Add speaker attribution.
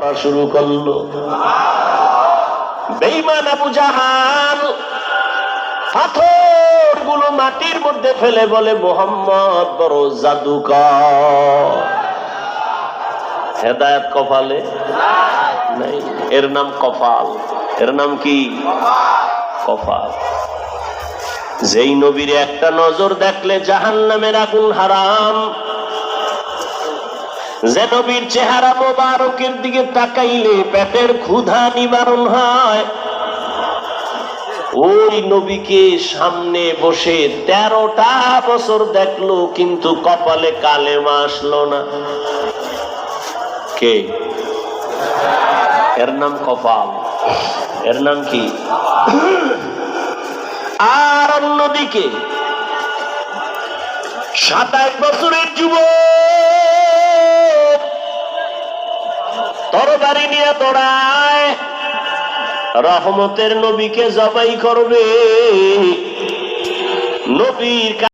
Speaker 1: করা শুরু করল। বেইমান আবু জাহাল পাথরগুলো মাটির মধ্যে ফেলে বলে, মোহাম্মদ বড় জাদুকর। হেদায়ত কপালে? নাই। এর নাম কপাল। এর নাম কি? কপাল। যেই নবীর একটা নজর দেখলে জাহান নামের আগুন হারাম। যে চেহারা মোবারকের দিকে তাকাইলে পেটের ক্ষুধা নিবারণ হয়। ওই নবীকে সামনে বসে তেরোটা বছর দেখল, কিন্তু কপালে কালেমা আসলো না। কে? এর নাম কপাল। এর নাম কি? আর অন্যদিকে সাতাশ বছরের তরবারি নিয়ে দৌড়ায়। রহমতের নবীকে জবাই করবে। নবীর